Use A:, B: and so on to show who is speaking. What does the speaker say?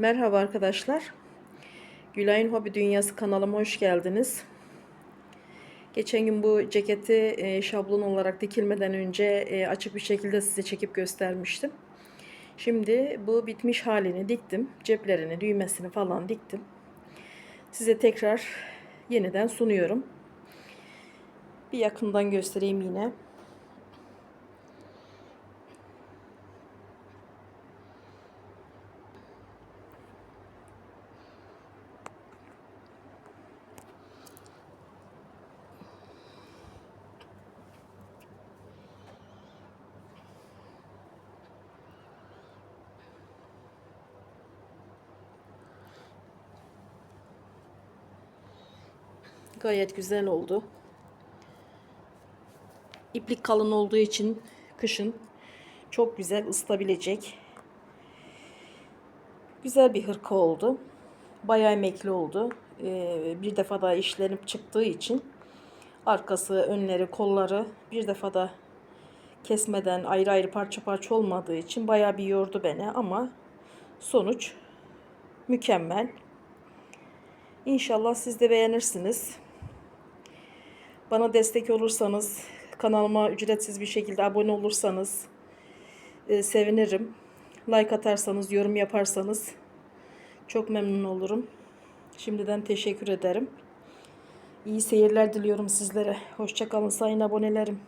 A: Merhaba arkadaşlar. Gülay'ın Hobi Dünyası kanalıma hoş geldiniz. Geçen gün bu ceketi e, şablon olarak dikilmeden önce e, açık bir şekilde size çekip göstermiştim. Şimdi bu bitmiş halini diktim. Ceplerini, düğmesini falan diktim. Size tekrar yeniden sunuyorum. Bir yakından göstereyim yine. Gayet güzel oldu. İplik kalın olduğu için kışın çok güzel ısıtabilecek. Güzel bir hırka oldu. Bayağı emekli oldu. Ee, bir defa da işlenip çıktığı için arkası, önleri, kolları bir defa da kesmeden ayrı ayrı parça parça olmadığı için bayağı bir yordu beni ama sonuç mükemmel. İnşallah siz de beğenirsiniz. Bana destek olursanız, kanalıma ücretsiz bir şekilde abone olursanız e, sevinirim. Like atarsanız, yorum yaparsanız çok memnun olurum. Şimdiden teşekkür ederim. İyi seyirler diliyorum sizlere. Hoşçakalın sayın abonelerim.